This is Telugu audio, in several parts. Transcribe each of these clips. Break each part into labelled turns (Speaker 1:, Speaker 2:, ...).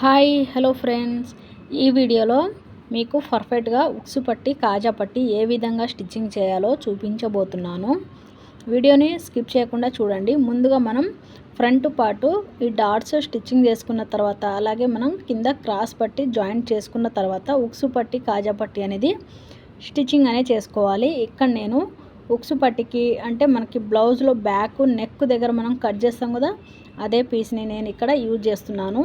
Speaker 1: Hi hello friends. ఈ వీడియోలో మీకు పర్ఫెక్ట్గా ఉక్సు పట్టి కాజా పట్టి ఏ విధంగా స్టిచ్చింగ్ చేయాలో చూపించబోతున్నాను. వీడియోని స్కిప్ చేయకుండా చూడండి. ముందుగా మనం ఫ్రంట్ పాటు ఈ డాట్స్ స్టిచ్చింగ్ చేసుకున్న తర్వాత అలాగే మనం కింద క్రాస్ పట్టి జాయింట్ చేసుకున్న తర్వాత ఉక్సు పట్టి కాజా పట్టి అనేది స్టిచ్చింగ్ అనేది చేసుకోవాలి. ఇక్కడ నేను ఉక్సు పట్టికి అంటే మనకి బ్లౌజ్లో బ్యాక్ నెక్ దగ్గర మనం కట్ చేస్తాం కదా అదే పీస్ని నేను ఇక్కడ యూజ్ చేస్తున్నాను.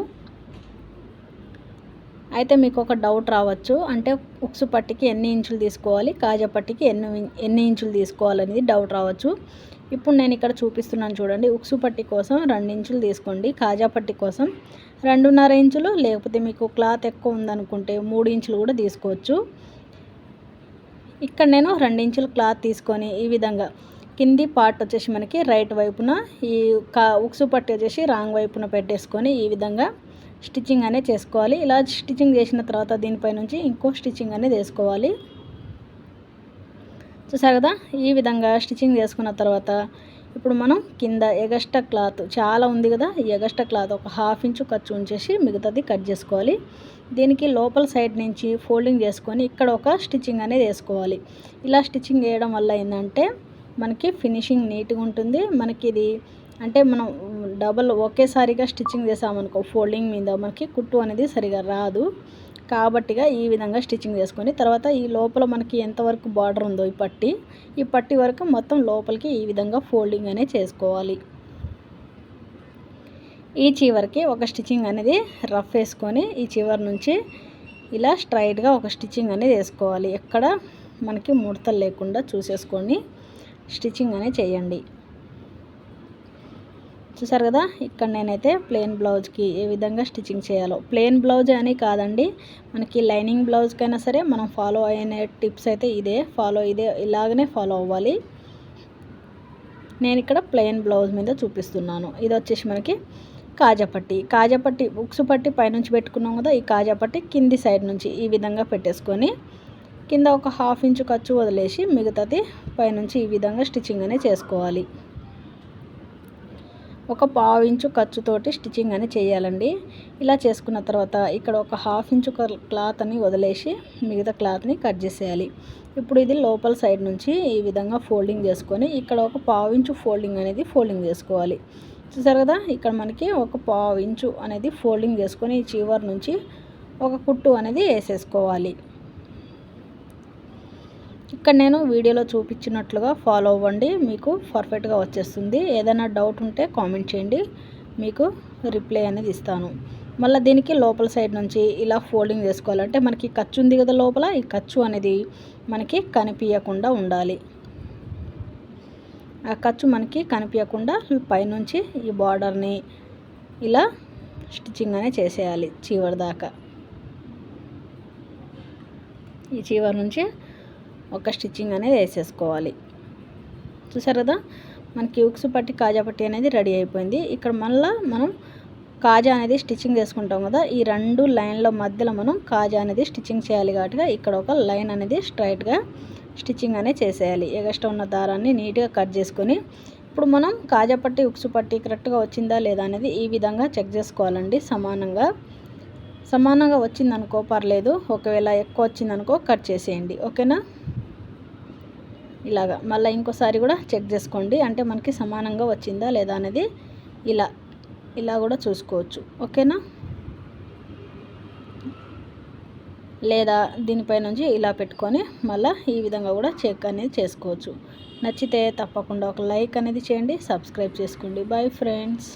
Speaker 1: అయితే మీకు ఒక డౌట్ రావచ్చు. అంటే ఉక్సు పట్టికి ఎన్ని ఇంచులు తీసుకోవాలి? కాజా పట్టికి ఎన్ని ఎన్ని ఇంచులు తీసుకోవాలనేది డౌట్ రావచ్చు. ఇప్పుడు నేను ఇక్కడ చూపిస్తున్నాను చూడండి. ఉక్సు పట్టి కోసం రెండు ఇంచులు తీసుకోండి. కాజా పట్టి కోసం రెండున్నర ఇంచులు. లేకపోతే మీకు క్లాత్ ఎక్కువ ఉందనుకుంటే మూడు ఇంచులు కూడా తీసుకోవచ్చు. ఇక్కడ నేను రెండు ఇంచులు క్లాత్ తీసుకొని ఈ విధంగా కింది పార్ట్ వచ్చేసి మనకి రైట్ వైపున ఈ కా ఉక్సు పట్టి వచ్చేసి రాంగ్ వైపున పెట్టేసుకొని ఈ విధంగా స్టిచ్చింగ్ అనేది చేసుకోవాలి. ఇలా స్టిచ్చింగ్ చేసిన తర్వాత దీనిపై నుంచి ఇంకో స్టిచ్చింగ్ అనేది వేసుకోవాలి. చూసారు కదా? ఈ విధంగా స్టిచ్చింగ్ చేసుకున్న తర్వాత ఇప్పుడు మనం కింద ఎగస్ట క్లాత్ చాలా ఉంది కదా? ఈ ఎగస్ట క్లాత్ ఒక హాఫ్ ఇంచు ఖర్చు ఉంచేసి మిగతాది కట్ చేసుకోవాలి. దీనికి లోపల సైడ్ నుంచి ఫోల్డింగ్ చేసుకొని ఇక్కడ ఒక స్టిచ్చింగ్ అనేది వేసుకోవాలి. ఇలా స్టిచ్చింగ్ వేయడం వల్ల ఏంటంటే మనకి ఫినిషింగ్ నీట్గా ఉంటుంది. మనకి ఇది అంటే మనం డబల్ ఒకేసారిగా స్టిచ్చింగ్ చేసామనుకో ఫోల్డింగ్ మీద మనకి కుట్టు అనేది సరిగా రాదు. కాబట్టిగా ఈ విధంగా స్టిచ్చింగ్ చేసుకొని తర్వాత ఈ లోపల మనకి ఎంతవరకు బార్డర్ ఉందో ఈ పట్టి ఈ పట్టి వరకు మొత్తం లోపలికి ఈ విధంగా ఫోల్డింగ్ అనేది చేసుకోవాలి. ఈ చివరికి ఒక స్టిచ్చింగ్ అనేది రఫ్ వేసుకొని ఈ చివరి నుంచి ఇలా స్ట్రైట్గా ఒక స్టిచ్చింగ్ అనేది వేసుకోవాలి. ఎక్కడ మనకి ముడతలు లేకుండా చూసేసుకొని స్టిచ్చింగ్ అనేది చేయండి. చూసారు కదా? ఇక్కడ నేనైతే ప్లెయిన్ బ్లౌజ్కి ఏ విధంగా స్టిచ్చింగ్ చేయాలో. ప్లెయిన్ బ్లౌజ్ అని కాదండి. మనకి లైనింగ్ బ్లౌజ్కైనా సరే మనం ఫాలో అయిన టిప్స్ అయితే ఇదే. ఫాలో ఇదే ఇలాగనే ఫాలో అవ్వాలి. నేను ఇక్కడ ప్లెయిన్ బ్లౌజ్ మీద చూపిస్తున్నాను. ఇది వచ్చేసి మనకి కాజాపట్టి. కాజాపట్టి బుక్స్ పట్టి పైనుంచి పెట్టుకున్నాం కదా ఈ కాజాపట్టి కింది సైడ్ నుంచి ఈ విధంగా పెట్టేసుకొని కింద ఒక హాఫ్ ఇంచు ఖర్చు వదిలేసి మిగతాది పైనుంచి ఈ విధంగా స్టిచ్చింగ్ అనేది చేసుకోవాలి. ఒక పావు ఇంచు ఖర్చుతోటి స్టిచ్చింగ్ అని చేయాలండి. ఇలా చేసుకున్న తర్వాత ఇక్కడ ఒక హాఫ్ ఇంచు క్లాత్ అని వదిలేసి మిగతా క్లాత్ని కట్ చేసేయాలి. ఇప్పుడు ఇది లోపల సైడ్ నుంచి ఈ విధంగా ఫోల్డింగ్ చేసుకొని ఇక్కడ ఒక పావు ఇంచు ఫోల్డింగ్ అనేది ఫోల్డింగ్ చేసుకోవాలి. చూసారు కదా ఇక్కడ మనకి ఒక పావు ఇంచు అనేది ఫోల్డింగ్ చేసుకొని ఈ చివరి నుంచి ఒక కుట్టు అనేది వేసేసుకోవాలి. ఇక్కడ నేను వీడియోలో చూపించినట్లుగా ఫాలో అవ్వండి. మీకు పర్ఫెక్ట్గా వచ్చేస్తుంది. ఏదైనా డౌట్ ఉంటే కామెంట్ చేయండి. మీకు రిప్లై అనేది ఇస్తాను. మళ్ళీ దీనికి లోపల సైడ్ నుంచి ఇలా ఫోల్డింగ్ చేసుకోవాలంటే మనకి ఖర్చు ఉంది కదా లోపల ఈ ఖర్చు అనేది మనకి కనిపించకుండా ఉండాలి. ఆ ఖర్చు మనకి కనిపించకుండా పైనుంచి ఈ బార్డర్ని ఇలా స్టిచ్చింగ్ అనేది చేసేయాలి చివరి దాకా. ఈ చివరి నుంచి ఒక స్టిచ్చింగ్ అనేది వేసేసుకోవాలి. చూసారు కదా? మనకి ఉక్సు పట్టి కాజా పట్టి అనేది రెడీ అయిపోయింది. ఇక్కడ మళ్ళీ మనం కాజా అనేది స్టిచ్చింగ్ చేసుకుంటాం కదా? ఈ రెండు లైన్ల మధ్యలో మనం కాజా అనేది స్టిచ్చింగ్ చేయాలి కాబట్టి ఇక్కడ ఒక లైన్ అనేది స్ట్రైట్గా స్టిచ్చింగ్ అనేది చేసేయాలి. ఎగస్ట్రా ఉన్న దారాన్ని నీట్గా కట్ చేసుకొని ఇప్పుడు మనం కాజా పట్టి ఉక్సు పట్టి కరెక్ట్గా వచ్చిందా లేదా అనేది ఈ విధంగా చెక్ చేసుకోవాలండి సమానంగా. సమానంగా వచ్చిందనుకో పర్లేదు. ఒకవేళ ఎక్కువ వచ్చిందనుకో కట్ చేసేయండి. ఓకేనా? ఇలాగా. మళ్ళీ ఇంకోసారి కూడా చెక్ చేసుకోండి. అంటే మనకి సమానంగా వచ్చిందా లేదా అనేది ఇలా ఇలా కూడా చూసుకోవచ్చు. ఓకేనా? లేదా దీనిపై నుంచి ఇలా పెట్టుకొని మళ్ళీ ఈ విధంగా కూడా చెక్ అనేది చేసుకోవచ్చు. నచ్చితే తప్పకుండా ఒక లైక్ అనేది చేయండి. సబ్స్క్రైబ్ చేసుకోండి. Bye friends.